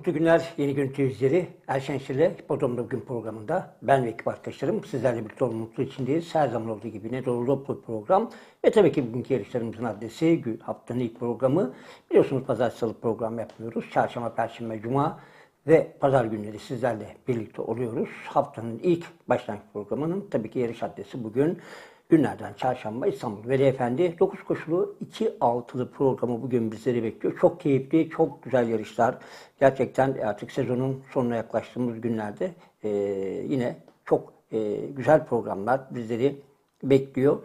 Mutlu günler, yeni gün izleri. Erşen Şir'le Hipodrom'da bugün programında ben ve ekip arkadaşlarım sizlerle birlikte olma mutlu içindeyiz. Her zaman olduğu gibi ne dolu dolu program. Ve tabii ki bugünkü yarışlarımızın adresi gün- haftanın ilk programı. Biliyorsunuz pazar salı program yapıyoruz. Çarşamba, perşembe, cuma ve pazar günleri sizlerle birlikte oluyoruz. Haftanın ilk başlangıç programının tabii ki yarış adresi bugün Günlerden çarşamba İstanbul Veli Efendi 9 koşulu 2 altılı programı bugün bizleri bekliyor. Çok keyifli, çok güzel yarışlar. Gerçekten artık sezonun sonuna yaklaştığımız günlerde e, yine çok e, güzel programlar bizleri bekliyor.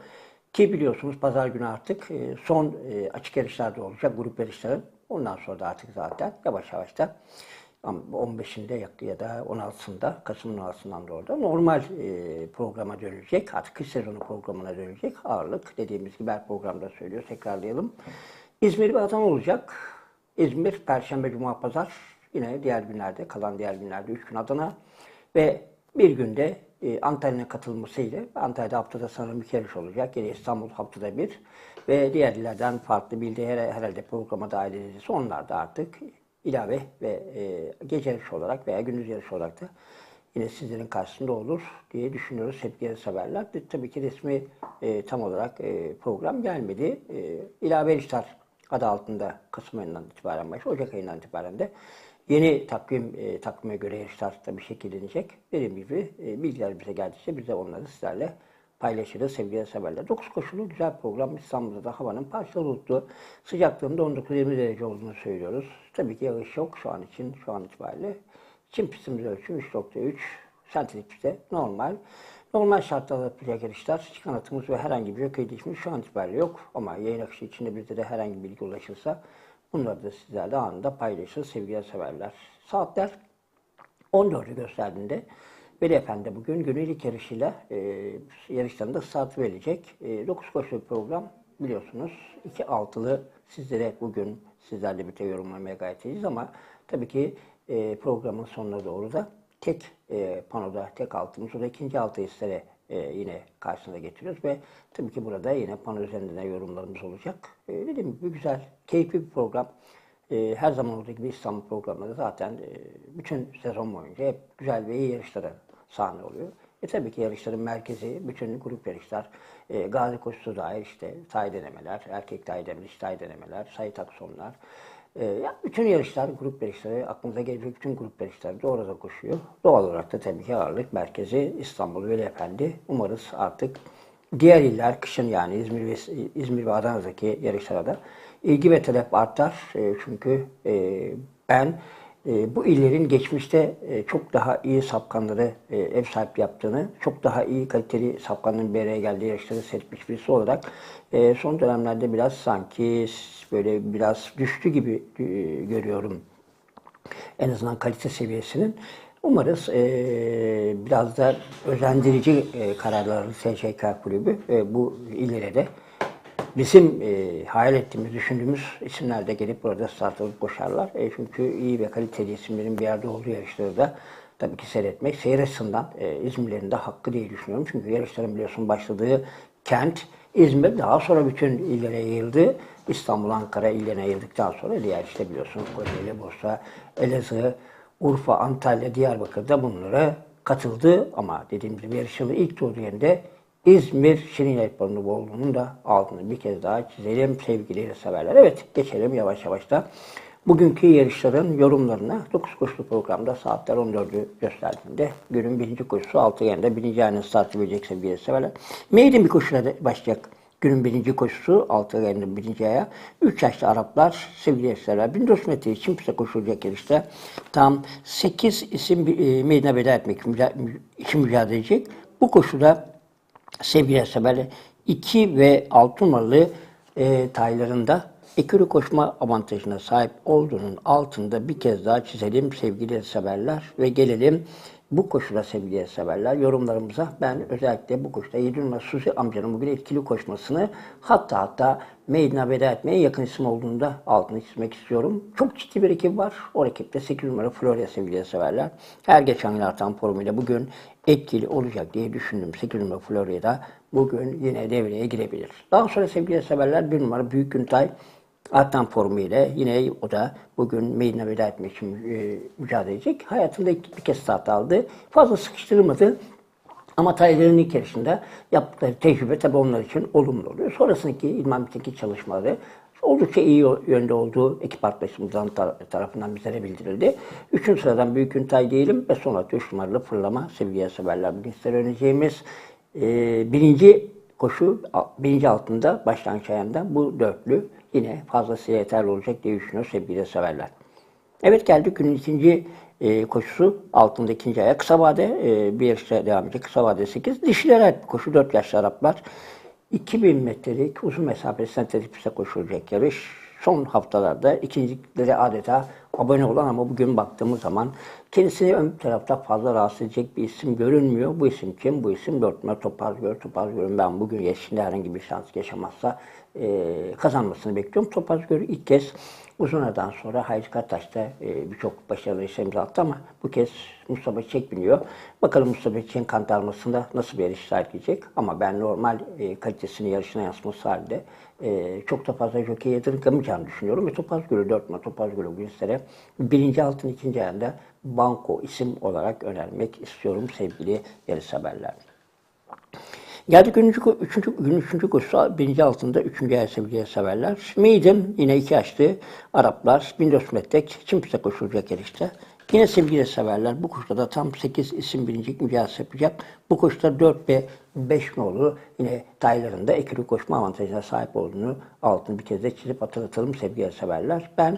Ki biliyorsunuz pazar günü artık e, son e, açık yarışlarda olacak grup yarışları. Ondan sonra da artık zaten yavaş yavaş da ama 15'inde ya- da 16'sında, Kasım'ın 16'sından da normal e, programa dönecek. Artık kış sezonu programına dönecek. Ağırlık dediğimiz gibi her programda söylüyor. Tekrarlayalım. İzmir bir Adana olacak. İzmir, Perşembe, Cuma, Pazar. Yine diğer günlerde, kalan diğer günlerde 3 gün Adana. Ve bir günde e, Antalya'nın katılmasıyla Antalya'da haftada sanırım bir yarış olacak. Yine İstanbul haftada bir. Ve diğer illerden farklı bildiği her, herhalde programa dahil edilirse onlar da artık ilave ve e, gece yarışı olarak veya gündüz yarışı olarak da yine sizlerin karşısında olur diye düşünüyoruz sevgili severler. De, tabii ki resmi e, tam olarak e, program gelmedi. E, ilave yarışlar adı altında Kasım ayından itibaren başlıyor. Ocak ayından itibaren de yeni takvim e, takvime göre yarışlar tabii şekillenecek. Dediğim gibi e, bilgiler bize geldikçe biz de onları sizlerle paylaşırız sevgili severler. 9 koşulu güzel program. İstanbul'da da havanın parçalı bulutlu. Sıcaklığında 19-20 derece olduğunu söylüyoruz. Tabii ki yağış yok şu an için, şu an itibariyle. Çim pistimiz ölçüm 3.3. Sentetik normal. Normal şartlarda yapılacak yarışlar. Çıkan atımız ve herhangi bir jockey değişimi şu an itibariyle yok. Ama yayın akışı içinde bizde de herhangi bir bilgi ulaşırsa bunları da sizlerle anında paylaşırız sevgili severler. Saatler 14'ü gösterdiğinde Veli Efendi bugün günün ilk yarışıyla e, yarışlarında start verilecek. E, 9 koşulu program biliyorsunuz. 2 altılı sizlere bugün sizlerle birlikte yorumlamaya gayret edeceğiz ama tabii ki e, programın sonuna doğru da tek e, panoda tek altımız o da ikinci altı hislere e, yine karşısına getiriyoruz ve tabii ki burada yine pano üzerinden de yorumlarımız olacak. E, dediğim gibi güzel, keyifli bir program. E, her zaman olduğu gibi İstanbul programları zaten e, bütün sezon boyunca hep güzel ve iyi yarışlara sahne oluyor. E tabii ki yarışların merkezi bütün grup yarışlar, e, gazi koşusu dair işte tay denemeler, erkek tay denemeler, tay denemeler, sayı taksonlar. E, ya bütün yarışlar, grup yarışları, aklınıza gelecek bütün grup yarışları da orada koşuyor. Doğal olarak da tabii ki ağırlık merkezi İstanbul Veli Efendi. Umarız artık diğer iller kışın yani İzmir ve İzmir ve Adana'daki yarışlara da ilgi ve talep artar. E, çünkü e, ben bu illerin geçmişte e, çok daha iyi sapkanları e, ev sahipliği yaptığını, çok daha iyi kaliteli sapkanların bir araya geldiği yarışları seçmiş birisi olarak e, son dönemlerde biraz sanki böyle biraz düştü gibi görüyorum en azından kalite seviyesinin. Umarız e, biraz da özendirici e, kararları SCK kulübü e, bu illere de bizim e, hayal ettiğimiz, düşündüğümüz isimler de gelip burada start alıp koşarlar. E, çünkü iyi ve kaliteli isimlerin bir yerde olduğu yarışları da tabii ki seyretmek seyir açısından e, İzmirlerin de hakkı diye düşünüyorum. Çünkü yarışların biliyorsun başladığı kent İzmir daha sonra bütün illere yayıldı. İstanbul, Ankara illerine yayıldıktan sonra diğer işte biliyorsun Kocaeli, Bursa, Elazığ, Urfa, Antalya, Diyarbakır'da bunlara katıldı. Ama dediğim gibi yarışın ilk tur yerinde İzmir Şirin Ekbarı'nın olduğunun da altını bir kez daha çizelim sevgili severler. Evet geçelim yavaş yavaş da bugünkü yarışların yorumlarına 9 koşulu programda saatler 14'ü gösterdiğinde günün birinci koşusu 6 yerinde birinci ayının startı verecek sevgili severler. Maiden bir koşuyla başlayacak günün birinci koşusu 6 yerinde birinci aya. 3 yaşlı Araplar sevgili severler 1400 metre için piste koşulacak yarışta tam 8 isim e, meydana veda etmek için mücadele edecek. Bu koşuda sevgili severler 2 ve 6 numaralı e, taylarında ekürü koşma avantajına sahip olduğunun altında bir kez daha çizelim sevgili severler ve gelelim bu koşuda sevgili severler yorumlarımıza ben özellikle bu koşuda 7 numara Suzi amcanın bugün etkili koşmasını hatta hatta meydana veda etmeye yakın isim olduğunu da altını çizmek istiyorum. Çok ciddi bir ekip var. O ekipte 8 numara Florya sevgili severler. Her geçen yıl artan formuyla bugün etkili olacak diye düşündüm. 8 numara Florya'da bugün yine devreye girebilir. Daha sonra sevgili severler 1 numara Büyük Güntay Artan formu yine o da bugün meydana veda etmek için e, mücadele edecek. Hayatında bir kez start aldı. Fazla sıkıştırılmadı. Ama Tayler'in yarışında yaptıkları tecrübe tabii onlar için olumlu oluyor. Sonrasındaki İlman Biteki çalışmaları oldukça iyi yönde olduğu ekip arkadaşımızdan tar- tarafından bizlere bildirildi. Üçüncü sıradan Büyük Üntay diyelim ve sonra üç numaralı fırlama sevgili severler size öğreneceğimiz e, birinci koşu birinci altında başlangıç ayında bu dörtlü yine fazlasıyla yeterli olacak diye düşünüyor sevgili severler. Evet geldik günün ikinci e, koşusu altında ikinci ayak kısa vade e, bir yarışta devam edecek. Kısa vade 8. Dişilere koşu 4 yaşlı Araplar. 2000 metrelik uzun mesafe sentetik piste koşulacak yarış. Son haftalarda ikincilikleri adeta abone olan ama bugün baktığımız zaman kendisini ön tarafta fazla rahatsız edecek bir isim görünmüyor. Bu isim kim? Bu isim 4 numara Topazgöl. Topazgöl'ün ben bugün yarışında herhangi bir şans yaşamazsa e, kazanmasını bekliyorum. Topazgöl ilk kez uzun aradan sonra Hayri Kartaş'ta e, birçok başarılı işe imza attı ama bu kez Mustafa Çiçek biniyor. Bakalım Mustafa Çiçek'in kantarmasında nasıl bir yarış sergileyecek ama ben normal e, kalitesini yarışına yansıması halinde e, çok da fazla jockey yadırgamayacağını düşünüyorum ve Topaz Gölü 4 numara Topaz Gölü bu listere birinci altın ikinci ayında Banko isim olarak önermek istiyorum sevgili yarış haberler. Geldik üçüncü, üçüncü, üçüncü koşusu birinci altında üçüncü ay sevgili severler. Maiden yine iki yaşlı Araplar 1400 metre çim piste koşulacak yarışta. Yine sevgili severler bu koşuda da tam 8 isim birincilik mücadelesi yapacak. Bu koşuda 4 ve 5 nolu yine taylarında ekili koşma avantajına sahip olduğunu altını bir kez de çizip hatırlatalım sevgili severler. Ben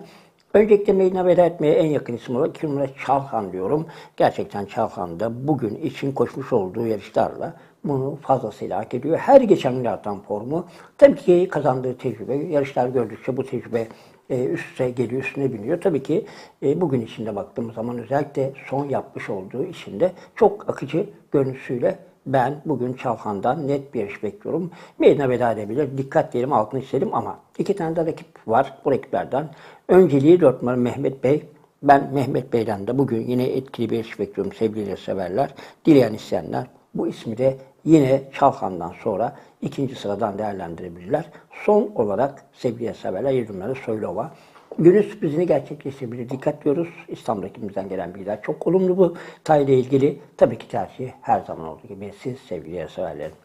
Öncelikle meydana veda etmeye en yakın isim olarak 2 numara Çalhan diyorum. Gerçekten Çalhan da bugün için koşmuş olduğu yarışlarla bunu fazlasıyla hak ediyor. Her geçen gün formu. Tabii ki kazandığı tecrübe, yarışlar gördükçe bu tecrübe e, üste geliyor, üstüne biniyor. Tabii ki e, bugün içinde baktığımız zaman özellikle son yapmış olduğu işinde çok akıcı görüntüsüyle ben bugün Çalhan'dan net bir yarış bekliyorum. Meydana veda edebilir. Dikkat diyelim altını istedim ama iki tane de rakip var bu rakiplerden. Önceliği 4 numara Mehmet Bey. Ben Mehmet Bey'den de bugün yine etkili bir yarış bekliyorum sevgili severler. Dileyen isteyenler bu ismi de yine Çalhan'dan sonra ikinci sıradan değerlendirebilirler. Son olarak sevgili severler 7 numara Soylova. Günün sürprizini gerçekleştirebilir. Dikkat diyoruz. İstanbul ekibimizden gelen bilgiler çok olumlu bu tayla ilgili. Tabii ki tercih her zaman olduğu gibi siz sevgili yarışseverlerim.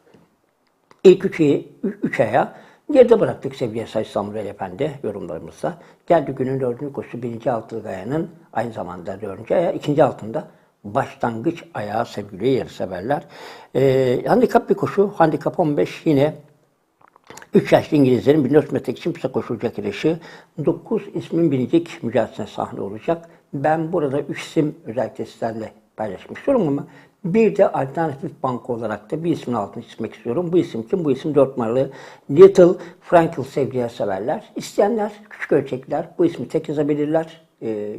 İlk üç, üç aya geride bıraktık sevgili Sayın İstanbul Efendi yorumlarımızda. Geldi günün dördüncü koşusu birinci altılık ayağının aynı zamanda dördüncü ayağı, ikinci altında başlangıç ayağı sevgili yarışseverler. Ee, handikap bir koşu, handikap 15 yine 3 yaşlı İngilizlerin 1400 metre için piste koşulacak yarışı 9 ismin birinci mücadelesine sahne olacak. Ben burada 3 isim özellikle sizlerle paylaşmak istiyorum ama bir de alternatif banka olarak da bir ismin altını çizmek istiyorum. Bu isim kim? Bu isim 4 numaralı Little Frankel sevgili severler. İsteyenler, küçük ölçekler bu ismi tek yazabilirler. Ee,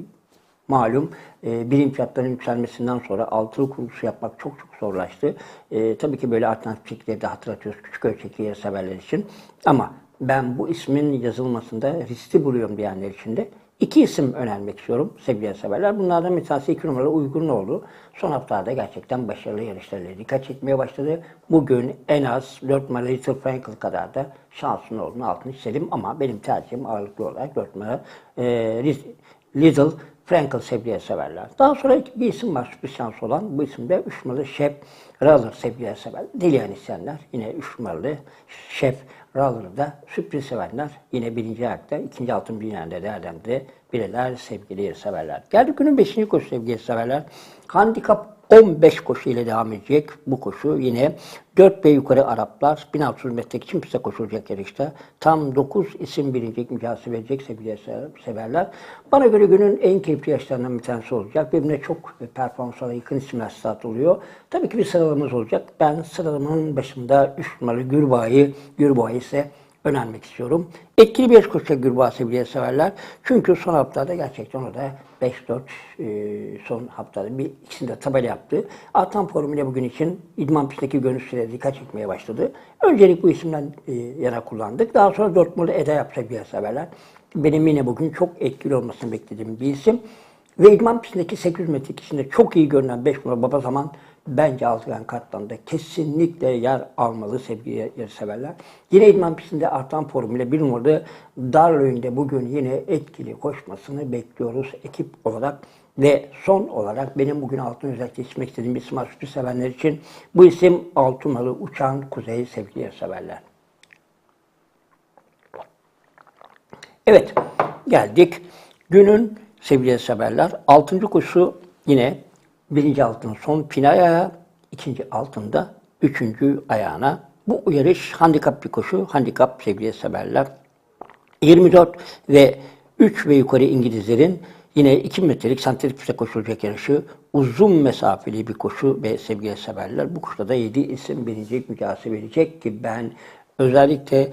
Malum e, birim fiyatlarının yükselmesinden sonra altılı kurulusu yapmak çok çok zorlaştı. E, tabii ki böyle alternatif şekilleri de hatırlatıyoruz küçük ölçekli severler için. Ama ben bu ismin yazılmasında riskli buluyorum diyenler için de iki isim önermek istiyorum sevgili severler. Bunlardan bir tanesi iki numaralı uygun oldu. Son haftalarda gerçekten başarılı yarışlarıyla dikkat çekmeye başladı. Bugün en az 4 numaralı Little Frankel kadar da şansın olduğunu altını çizelim ama benim tercihim ağırlıklı olarak 4 numara e, Little Frankel sevgiye severler. Daha sonra bir isim var şans olan. Bu isim de 3 numaralı Şef Raller sevgiye sever. Dileyen isteyenler yine 3 numaralı Şef Raller'ı da sürpriz sevenler yine birinci ayakta, ikinci altın bilyende değerlendirebilirler sevgili severler. Geldik günün beşinci koşu sevgili severler. Handikap 15 koşu ile devam edecek bu koşu yine 4 ve yukarı Araplar 1600 metre için piste koşulacak yarışta tam 9 isim birincilik mücadelesi verecek sevgili severler. Bana göre günün en keyifli yaşlarından bir tanesi olacak. Birbirine çok performanslara yakın isimler start oluyor. Tabii ki bir sıralamamız olacak. Ben sıralamanın başında 3 numaralı Gürbağ'ı, Gürbağ'ı ise önermek istiyorum. Etkili bir koşacak Gürbağ sevgili severler. Çünkü son haftada gerçekten o da 5-4 e, son haftada bir ikisinde tabela yaptı. Altan formüle bugün için idman pistindeki görüntüsüyle dikkat çekmeye başladı. Öncelik bu isimden e, yana kullandık. Daha sonra Dortmund'da Eda yaptı sevgili severler. Benim yine bugün çok etkili olmasını beklediğim bir isim. Ve idman pistindeki 800 metre içinde çok iyi görünen 5 numara baba zaman bence altıgen kartlarında kesinlikle yer almalı sevgili yarışseverler. Yine idman pistinde artan formuyla bir numaralı Darlöy'ünde bugün yine etkili koşmasını bekliyoruz ekip olarak. Ve son olarak benim bugün altın özellikle içmek istediğim bir smart sevenler için bu isim altın numaralı Uçan Kuzey sevgili yarışseverler. Evet, geldik. Günün sevgili severler. Altıncı koşu yine birinci altın son pin ayağı, ikinci altında üçüncü ayağına. Bu yarış handikap bir koşu. Handikap sevgili severler. 24 ve 3 ve yukarı İngilizlerin yine 2 metrelik sentetik piste koşulacak yarışı uzun mesafeli bir koşu ve sevgili severler. Bu koşuda da 7 isim birinci mücadele verecek ki ben özellikle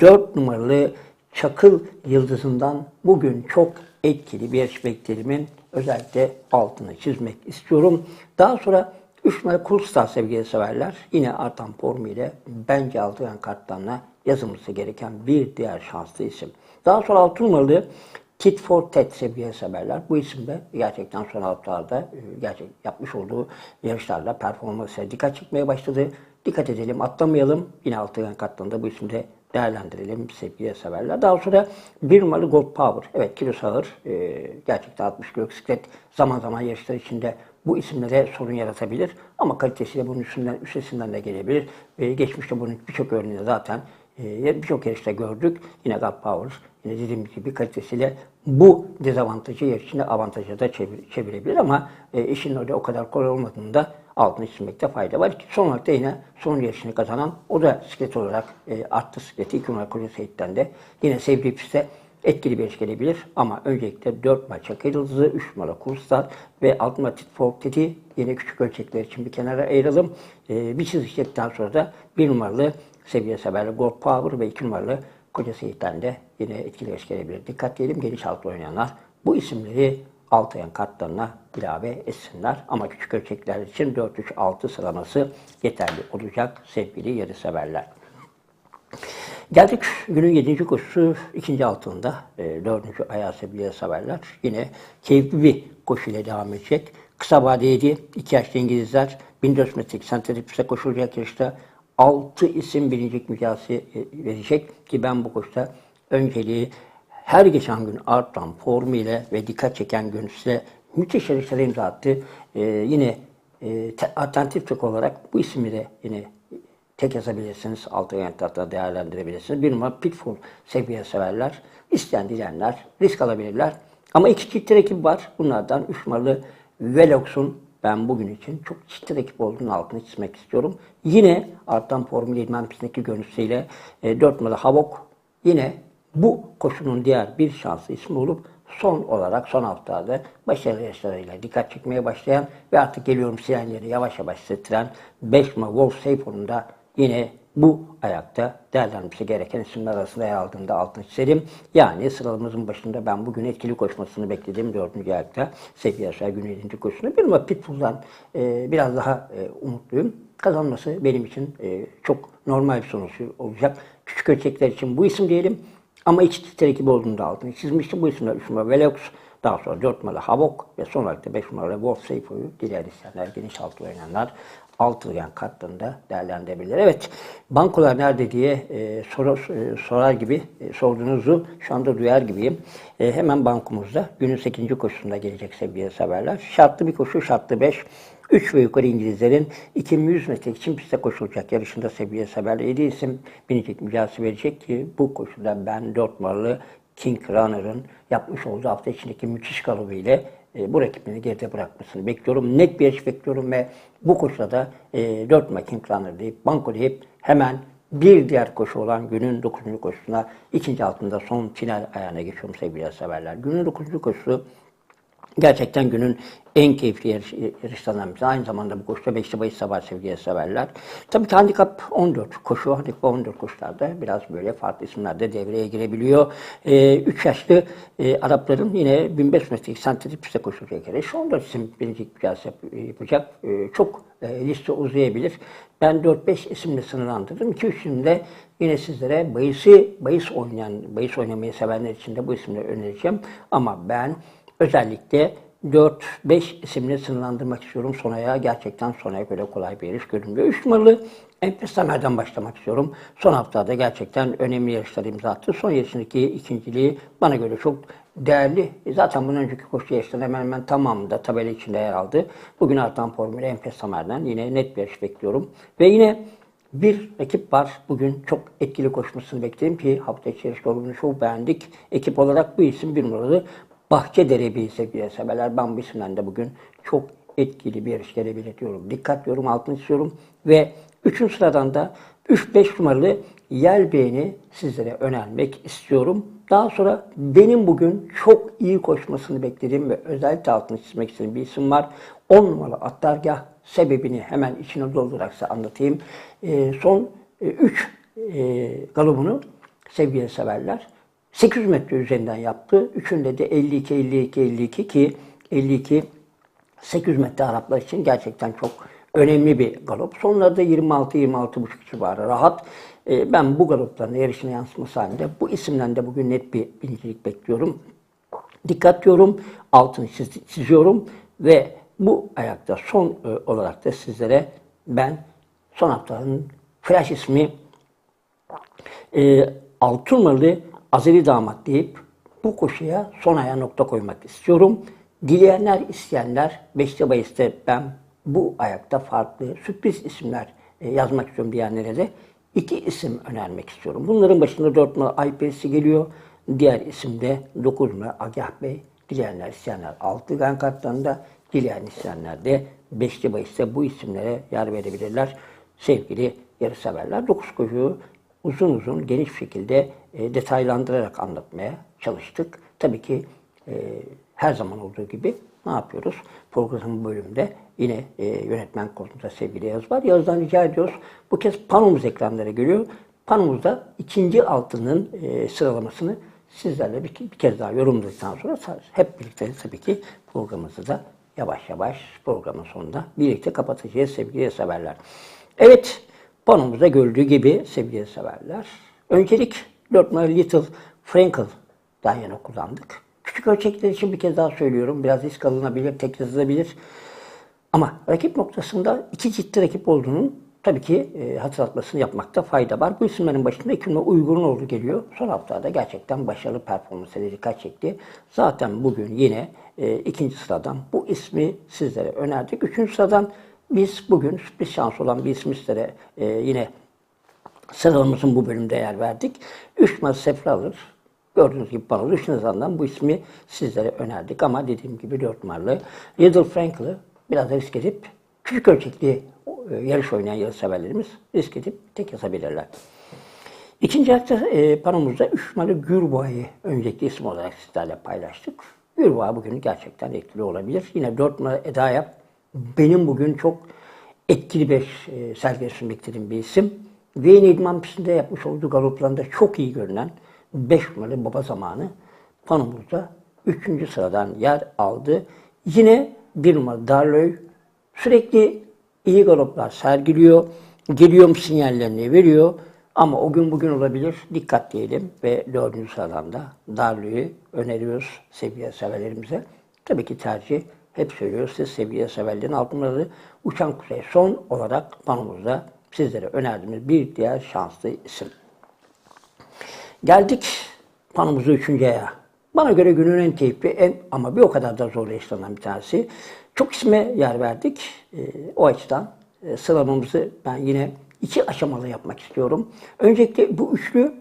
4 numaralı Çakıl Yıldızı'ndan bugün çok etkili bir yarış beklerimin özellikle altını çizmek istiyorum. Daha sonra 3 numaralı Kulstar sevgili severler yine artan formu bence altıgen kartlarına yazılması gereken bir diğer şanslı isim. Daha sonra 6 numaralı Tit for Tat sevgili severler. Bu isim de gerçekten son haftalarda e, gerçek yapmış olduğu yarışlarla performansına dikkat çekmeye başladı. Dikkat edelim, atlamayalım. Yine altıgen katlarında bu isimde değerlendirelim sevgili severler. Daha sonra bir numaralı Gold Power. Evet kilosu ağır. E, gerçekten 60 kilo bisiklet zaman zaman yarışlar içinde bu isimlere sorun yaratabilir. Ama kalitesiyle bunun üstünden, üstesinden de gelebilir. E, geçmişte bunun birçok örneğini zaten e, birçok yarışta gördük. Yine Gold Power yine dediğim gibi kalitesiyle bu dezavantajı içinde avantaja da çevir, çevirebilir ama e, işin öyle o kadar kolay olmadığında altını çizmekte fayda var. Son olarak da yine son yarışını kazanan o da siklet olarak e, arttı sikleti 2 numara Koca Seyit'ten de yine sevdiği piste etkili bir yarış gelebilir. Ama öncelikle 4 maç Çakır Yıldızı, 3 numara Kurslar ve 6 numara Tit for Tit'i yine küçük ölçekler için bir kenara ayıralım. E, bir çizgiçekten sonra da 1 numaralı seviye severli Gold Power ve 2 numaralı Koca Seyit'ten de yine etkili yarış gelebilir. Dikkat diyelim geniş altı oynayanlar bu isimleri alt ayan kartlarına ilave etsinler. Ama küçük ölçekler için 4-3-6 sıralaması yeterli olacak sevgili yarı severler. Geldik günün 7. koşusu ikinci altında e, 4. ayağı sevgili severler. Yine keyifli bir koşu ile devam edecek. Kısa vadeydi. 2 yaşlı İngilizler 1400 metrelik sentetik piste koşulacak yarışta 6 isim birincilik mücadelesi verecek ki ben bu koşuda önceliği her geçen gün artan formuyla ve dikkat çeken görüntüsüyle müthiş yarışlara imza attı. Ee, yine e, alternatif tek olarak bu ismi de yine tek yazabilirsiniz. Altı yanıtlarda değerlendirebilirsiniz. Bir numara Pitfall seviye severler. İsteyen dileyenler risk alabilirler. Ama iki çift ekip var. Bunlardan üç numaralı Velox'un ben bugün için çok ciddi rakip olduğunu altını çizmek istiyorum. Yine artan Formula İdman pistindeki görüntüsüyle e, 4 numaralı Havok yine bu koşunun diğer bir şanslı ismi olup son olarak son haftada başarılı yarışlarıyla dikkat çekmeye başlayan ve artık geliyorum sirenleri yavaş yavaş hissettiren 5 numaralı Wolf Seyfon'un da yine bu ayakta değerlenmesi gereken isimler arasında yer aldığında altını çizelim. Yani sıralamamızın başında ben bugün etkili koşmasını beklediğim dördüncü ayakta sevgili aşağı gün 7. koşusunda bir numara Pitbull'dan e, biraz daha e, umutluyum. Kazanması benim için e, çok normal bir sonuç olacak. Küçük ölçekler için bu isim diyelim. Ama iki titre ekibi olduğunda altını çizmiştim. Bu isimler 3 numara Velox, daha sonra 4 numaralı Havok ve son olarak da 5 numaralı Wolf Seyfo'yu diğer isteyenler, geniş altı oynayanlar altıgen kartlarında değerlendirebilir. Evet, bankolar nerede diye e, soru, e, sorar gibi e, sorduğunuzu şu anda duyar gibiyim. E, hemen bankumuzda günün 8. koşusunda gelecek sevgili severler. Şartlı bir koşu, şartlı 5. 3 ve yukarı İngilizlerin 2100 metre için piste koşulacak yarışında seviye severler 7 isim binecek mücadele verecek ki bu koşuda ben 4 numaralı King Runner'ın yapmış olduğu hafta içindeki müthiş kalıbı ile e, bu rakibini geride bırakmasını bekliyorum. Net bir yarış bekliyorum ve bu koşuda da e, 4 numara King Runner deyip banko deyip hemen bir diğer koşu olan günün 9. koşusuna ikinci altında son final ayağına geçiyorum sevgili severler. Günün 9. koşusu Gerçekten günün en keyifli yarış, yarışlarından birisi. Aynı zamanda bu koşuda Beşli Bayış Sabah sevgiye severler. Tabii ki handikap 14 koşu. Handikap 14 koşularda biraz böyle farklı isimler de devreye girebiliyor. 3 ee, yaşlı e, Arapların yine 1500 metrelik sentetik piste koşulacak yarış. 14 isim birinci mücadele yapacak. E, çok e, liste uzayabilir. Ben 4-5 isimle sınırlandırdım. 2-3 isimde yine sizlere bayısı, bayıs oynayan, bayıs oynamayı sevenler için de bu isimleri önereceğim. Ama ben Özellikle 4-5 isimle sınırlandırmak istiyorum. Sonaya gerçekten sonaya göre kolay bir yarış görünmüyor. 3 numaralı Enfes Tamer'den başlamak istiyorum. Son haftada gerçekten önemli yarışlar imza attı. Son yarışındaki ikinciliği bana göre çok değerli. E, Zaten bundan önceki koşu yarışlarının hemen hemen tamamında tabela içinde yer aldı. Bugün artan formülü Enfes Tamer'den yine net bir yarış bekliyorum. Ve yine bir ekip var. Bugün çok etkili koşmasını beklerim ki hafta içi yarış grubunu çok beğendik. Ekip olarak bu isim bir numaralı Bahçedere bir sevgili severler. Ben bu isimden de bugün çok etkili bir yarış gelebilir diyorum. Dikkat diyorum, altını istiyorum. Ve üçüncü sıradan da 3-5 numaralı Yel Bey'ini sizlere önermek istiyorum. Daha sonra benim bugün çok iyi koşmasını beklediğim ve özellikle altını çizmek istediğim bir isim var. 10 numaralı Atlargah sebebini hemen içine doldurarak size anlatayım. Ee, son 3 e, galobunu sevgili severler 800 metre üzerinden yaptı. Üçünde de 52, 52, 52 ki 52 800 metre Araplar için gerçekten çok önemli bir galop. Sonlarda 26-26,5 civarı rahat. Ee, ben bu galopların yarışına yansıması halinde bu isimden de bugün net bir birincilik bekliyorum. Dikkat diyorum, altını çiz- çiziyorum ve bu ayakta son e, olarak da sizlere ben son haftanın flash ismi e, altın numaralı Azeri damat deyip bu koşuya son aya nokta koymak istiyorum. Dileyenler, isteyenler 5. Mayıs'ta ben bu ayakta farklı sürpriz isimler e, yazmak istiyorum diyenlere de iki isim önermek istiyorum. Bunların başında 4 numara IPS'i geliyor. Diğer isim de 9 numara Agah Bey. Dileyenler, isteyenler 6 gan kartlarında, dileyen isteyenler de 5. Mayıs'ta bu isimlere yer verebilirler. Sevgili yarışseverler 9 koşuyu uzun uzun geniş şekilde e, detaylandırarak anlatmaya çalıştık. Tabii ki e, her zaman olduğu gibi ne yapıyoruz? Programın bölümünde yine e, yönetmen koltuğunda sevgili Yağız var. Yağız'dan rica ediyoruz. Bu kez panomuz ekranlara geliyor. Panomuzda ikinci altının e, sıralamasını sizlerle bir, bir kez daha yorumladıktan sonra hep birlikte tabii ki programımızı da yavaş yavaş programın sonunda birlikte kapatacağız sevgili severler. Evet, panomuzda gördüğü gibi sevgili severler. Öncelik 4 numaralı Little Frankel'dan yana kullandık. Küçük ölçekler için bir kez daha söylüyorum. Biraz risk alınabilir, tek yazılabilir. Ama rakip noktasında iki ciddi rakip olduğunun tabii ki e, hatırlatmasını yapmakta fayda var. Bu isimlerin başında iki numara Uygurunoğlu geliyor. Son haftada gerçekten başarılı performansları dikkat çekti. Zaten bugün yine e, ikinci sıradan bu ismi sizlere önerdik. Üçüncü sıradan biz bugün sürpriz şans olan bir ismi sizlere e, yine sıralamamızın bu bölümde yer verdik. Üç Sefra alır. Gördüğünüz gibi bana Üç Nizam'dan bu ismi sizlere önerdik ama dediğim gibi dört numaralı Little Frank'lı biraz risk edip küçük ölçekli e, yarış oynayan yarış severlerimiz risk edip tek yazabilirler. İkinci ayakta e, panomuzda 3 numaralı Gürboğa'yı öncelikli isim olarak sizlerle paylaştık. Gürboğa bugün gerçekten etkili olabilir. Yine 4 numara Eda'ya benim bugün çok etkili bir e, sergileşim beklediğim bir isim. Ve yine idman pistinde yapmış olduğu galoplarında çok iyi görünen 5 numaralı baba zamanı panomuzda 3. sıradan yer aldı. Yine bir numaralı Darlöy sürekli iyi galoplar sergiliyor. Geliyorum sinyallerini veriyor. Ama o gün bugün olabilir. Dikkat diyelim ve dördüncü sıradan da Darlöy'ü öneriyoruz sevgili severlerimize. Tabii ki tercih hep söylüyoruz siz sevgili severlerin altınları Uçan Kuzey son olarak panomuzda sizlere önerdiğimiz bir diğer şanslı isim. Geldik panomuzun üçüncü ayağı. Bana göre günün en keyifli en, ama bir o kadar da zor yaşlanan bir tanesi. Çok isme yer verdik. E, o açıdan e, sıralamamızı ben yine iki aşamalı yapmak istiyorum. Öncelikle bu üçlü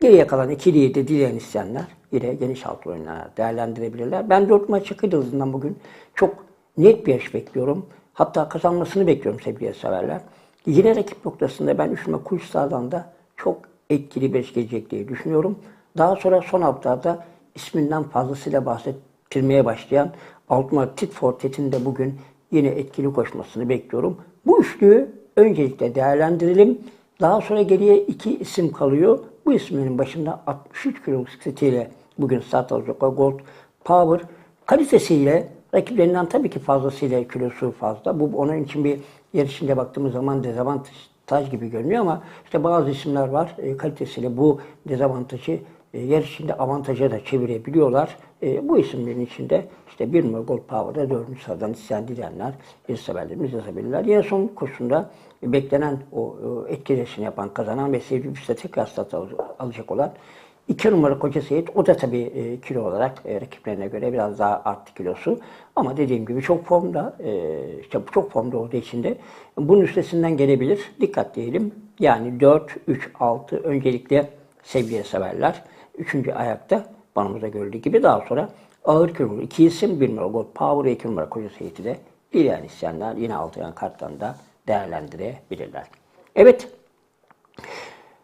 geriye kalan ikiliyi de dileyen isteyenler yine geniş altı oyunlar değerlendirebilirler. Ben dört maç Yıldızı'ndan bugün çok net bir yarış bekliyorum. Hatta kazanmasını bekliyorum sevgili severler. Yine rakip noktasında ben üçüme Kuşsar'dan da çok etkili bir iş gelecek diye düşünüyorum. Daha sonra son haftada isminden fazlasıyla bahsettirmeye başlayan Altmar Titfortet'in de bugün yine etkili koşmasını bekliyorum. Bu üçlüyü öncelikle değerlendirelim. Daha sonra geriye iki isim kalıyor. Bu isminin başında 63 kiloluk setiyle bugün start alacak Gold Power kalitesiyle rakiplerinden tabii ki fazlasıyla kilosu fazla. Bu onun için bir yarışında baktığımız zaman dezavantaj gibi görünüyor ama işte bazı isimler var e, kalitesiyle bu dezavantajı e, yarışında avantaja da çevirebiliyorlar. E, bu isimlerin içinde işte bir numara Gold Power'da dördüncü sıradan isteyen dileyenler, severlerimiz yazabilirler. Yine son koşusunda beklenen o e, etkileşini yapan, kazanan ve sevdiği üstte tekrar stat al- alacak olan iki numara Koca Seyit. O da tabii e, kilo olarak e, rakiplerine göre biraz daha arttı kilosu. Ama dediğim gibi çok formda, e, işte çok formda olduğu için de bunun üstesinden gelebilir. Dikkat diyelim. Yani 4, 3, 6 öncelikle sevgiye severler. Üçüncü ayakta banımızda gördüğü gibi daha sonra ağır kilolu iki isim bir numara Gold Power ve iki numara Koca Seyit'i de dileyen isteyenler yine altı yan karttan da değerlendirebilirler. Evet.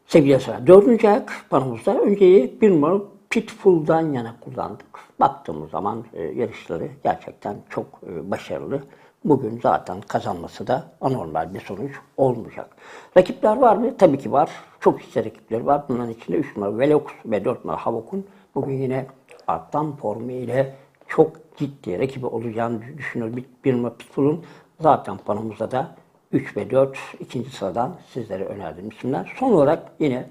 Sevgili Sıra, dördüncü ayak panomuzda önceyi bir numaralı Pitbull'dan yana kullandık. Baktığımız zaman e, yarışları gerçekten çok e, başarılı. Bugün zaten kazanması da anormal bir sonuç olmayacak. Rakipler var mı? Tabii ki var. Çok işte rakipleri var. Bunların içinde 3 numara Velox ve 4 numara Havok'un bugün yine artan formu ile çok ciddi rakibi olacağını düşünüyorum. Bir, bir numara Pitbull'un zaten panomuzda da 3 ve 4 ikinci sıradan sizlere önerdiğim isimler. Son olarak yine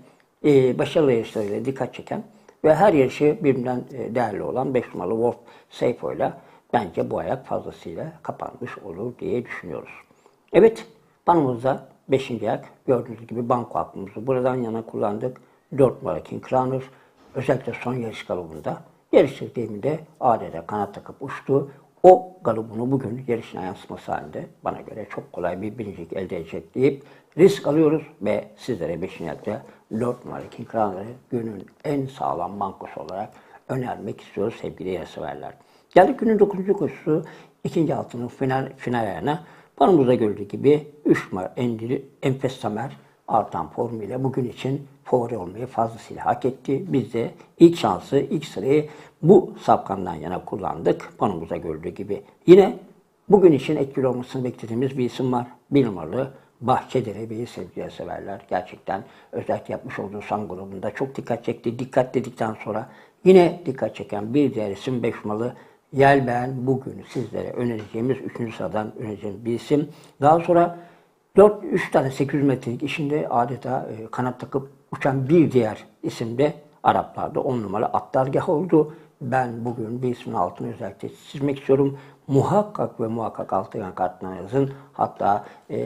e, başarılı yarışlarıyla dikkat çeken ve her yarışı birbirinden e, değerli olan 5 numaralı Wolf Seifo ile bence bu ayak fazlasıyla kapanmış olur diye düşünüyoruz. Evet, panomuzda 5. ayak gördüğünüz gibi banko aklımızı buradan yana kullandık. 4 numara King Crowner özellikle son yarış galobunda yarış sisteminde adeta kanat takıp uçtu. O galibunu bugün yarışına yansıması halinde bana göre çok kolay bir birincilik elde edecek deyip risk alıyoruz ve sizlere 5. ayakta 4 numaralı King Crowner'ı günün en sağlam bankosu olarak önermek istiyoruz sevgili yarışseverler. Geldik günün 9. koşusu ikinci altının final, final ayağına. Paramızda gördüğü gibi 3 numara Endiri, Enfes Tamer artan formuyla bugün için favori olmayı fazlasıyla hak etti. Biz de ilk şansı, ilk sırayı bu sapkandan yana kullandık. Panomuzda gördüğü gibi. Yine bugün için etkili olmasını beklediğimiz bir isim var. Bir numaralı Bahçedere Bey'i sevgiye severler. Gerçekten özellikle yapmış olduğu san grubunda çok dikkat çekti. Dikkat dedikten sonra yine dikkat çeken bir diğer isim 5 numaralı Yelben bugün sizlere önereceğimiz 3. sıradan önereceğimiz bir isim. Daha sonra 4 3 tane 800 metrelik işinde adeta e, kanat takıp uçan bir diğer isim de Araplarda 10 numara Attargah oldu. Ben bugün bir ismin altını özellikle çizmek istiyorum. Muhakkak ve muhakkak altı yan kartına yazın. Hatta e,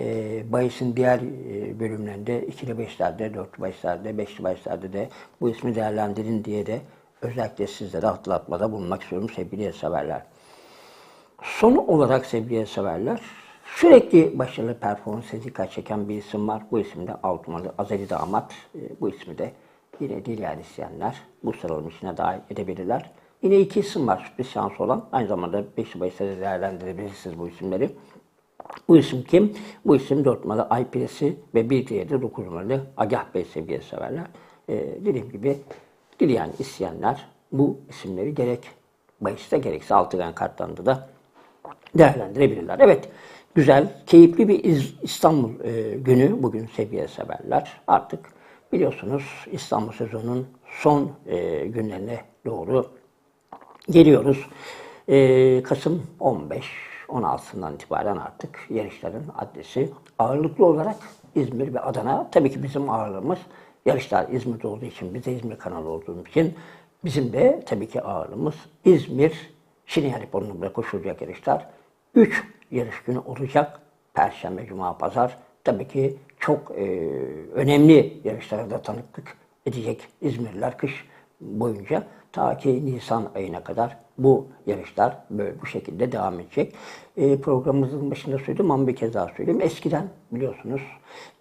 bahisin diğer e, bölümlerinde ikili beşlerde, dörtlü beşlerde, beşli beşlerde de bu ismi değerlendirin diye de özellikle sizlere hatırlatmada bulunmak istiyorum sevgili severler. Son olarak sevgili severler, sürekli başarılı performansı dikkat çeken bir isim var. Bu isim de Altumalı Azeri Damat. E, bu ismi de yine dileyen isteyenler bu sıralama içine dahil edebilirler. Yine iki isim var sürpriz şansı olan. Aynı zamanda bahiste de değerlendirebilirsiniz bu isimleri. Bu isim kim? Bu isim 4 numaralı Aypiresi ve bir diğeri de 9 numaralı Agah Bey sevgili severler. Ee, dediğim gibi dileyen isteyenler bu isimleri gerek bahiste gerekse altıgen kartlarında da değerlendirebilirler. Evet, güzel, keyifli bir İstanbul e, günü bugün seviye severler. Artık biliyorsunuz İstanbul sezonunun son e, günlerine doğru geliyoruz. E, Kasım 15 16'sından itibaren artık yarışların adresi ağırlıklı olarak İzmir ve Adana. Tabii ki bizim ağırlığımız yarışlar İzmir'de olduğu için, biz de İzmir kanalı olduğumuz için bizim de tabii ki ağırlığımız İzmir, Şiniyar Hiponu'nda koşulacak yarışlar. 3 yarış günü olacak. Perşembe, Cuma, Pazar. Tabii ki çok e, önemli yarışlara da tanıklık edecek İzmirliler kış boyunca. Ta ki Nisan ayına kadar bu yarışlar böyle bu şekilde devam edecek. E, programımızın başında söyledim ama bir kez daha söyleyeyim. Eskiden biliyorsunuz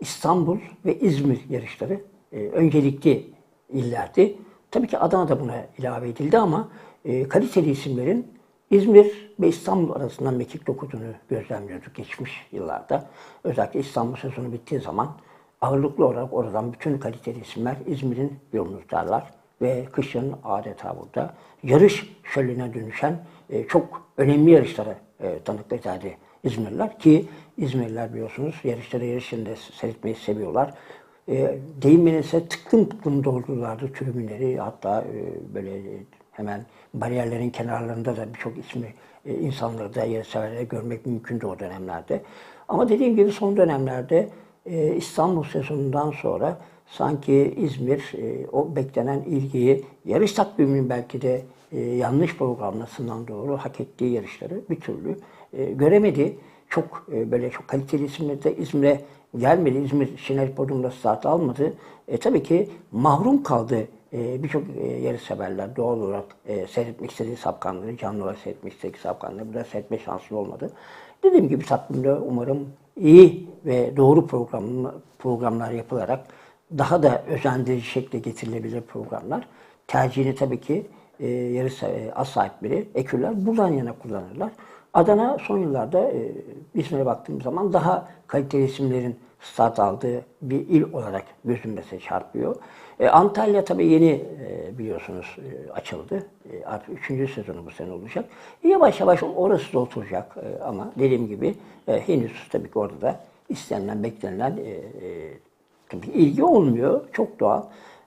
İstanbul ve İzmir yarışları e, öncelikli illerdi. Tabii ki Adana da buna ilave edildi ama e, kaliteli isimlerin İzmir ve İstanbul arasında mekik dokuduğunu gözlemliyorduk geçmiş yıllarda. Özellikle İstanbul sezonu bittiği zaman ağırlıklı olarak oradan bütün kaliteli isimler İzmir'in yolunu tutarlar ve kışın adeta burada yarış şölenine dönüşen e, çok önemli yarışlara e, tanıklık ederdi İzmirliler ki İzmirliler biliyorsunuz yarışları yarışında seyretmeyi seviyorlar. E, deyim ise tıklım tıklım doldururlardı tribünleri hatta e, böyle e, hemen bariyerlerin kenarlarında da birçok ismi e, insanları da yarışseverleri görmek mümkündü o dönemlerde. Ama dediğim gibi son dönemlerde e, İstanbul sezonundan sonra sanki İzmir e, o beklenen ilgiyi yarış takviminin belki de e, yanlış programlamasından doğru hak ettiği yarışları bir türlü e, göremedi. Çok e, böyle çok kaliteli isimler de İzmir'e gelmedi. İzmir Şener Podum'da start almadı. E, tabii ki mahrum kaldı e, birçok e, yarış severler doğal olarak e, seyretmek istediği sapkanları, canlı olarak seyretmek istediği sapkanları burada seyretme şansı olmadı. Dediğim gibi takvimde umarım iyi ve doğru program, programlar yapılarak daha da özendirici şekilde getirilebilir programlar. Tercihini tabii ki e, yarış e, az sahipleri, ekürler buradan yana kullanırlar. Adana son yıllarda e, İzmir'e baktığım zaman daha kaliteli isimlerin start aldığı bir il olarak gözüme çarpıyor. E, Antalya tabii yeni e, biliyorsunuz e, açıldı. E, artık üçüncü sezonu bu sene olacak. E, yavaş yavaş orası da oturacak e, ama dediğim gibi e, henüz tabii ki orada da istenilen, beklenilen e, e, tabii ilgi olmuyor. Çok doğal.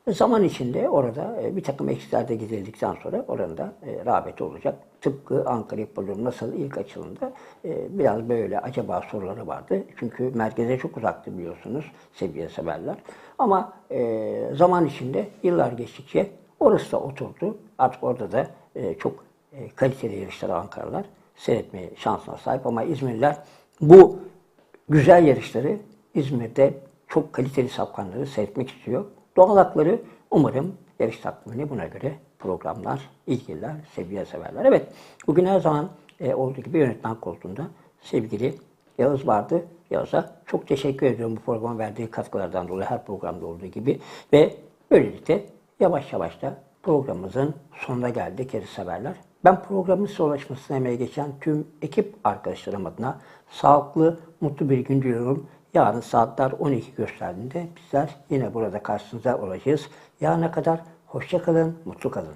Zaman içinde orada e, bir takım eksikler de gidildikten sonra oranın da e, rağbeti olacak. Tıpkı Ankara Hipodromu nasıl ilk açılımda e, biraz böyle acaba soruları vardı. Çünkü merkeze çok uzaktı biliyorsunuz seviye severler. Ama zaman içinde yıllar geçtikçe orası da oturdu. Artık orada da çok kaliteli yarışları Ankaralılar seyretmeye şansına sahip. Ama İzmirliler bu güzel yarışları İzmir'de çok kaliteli sapkanları seyretmek istiyor. Doğal hakları umarım yarış takvimini buna göre programlar, ilgililer, seviye severler. Evet, bugün her zaman e, olduğu gibi yönetmen koltuğunda sevgili Yağız vardı. Yağız'a çok teşekkür ediyorum bu programa verdiği katkılardan dolayı her programda olduğu gibi. Ve böylelikle yavaş yavaş da programımızın sonuna geldik yarış severler. Ben programın size ulaşmasına emeği geçen tüm ekip arkadaşlarım adına sağlıklı, mutlu bir gün diliyorum. Yarın saatler 12 gösterdiğinde bizler yine burada karşınıza olacağız. Yarına kadar hoşça kalın, mutlu kalın.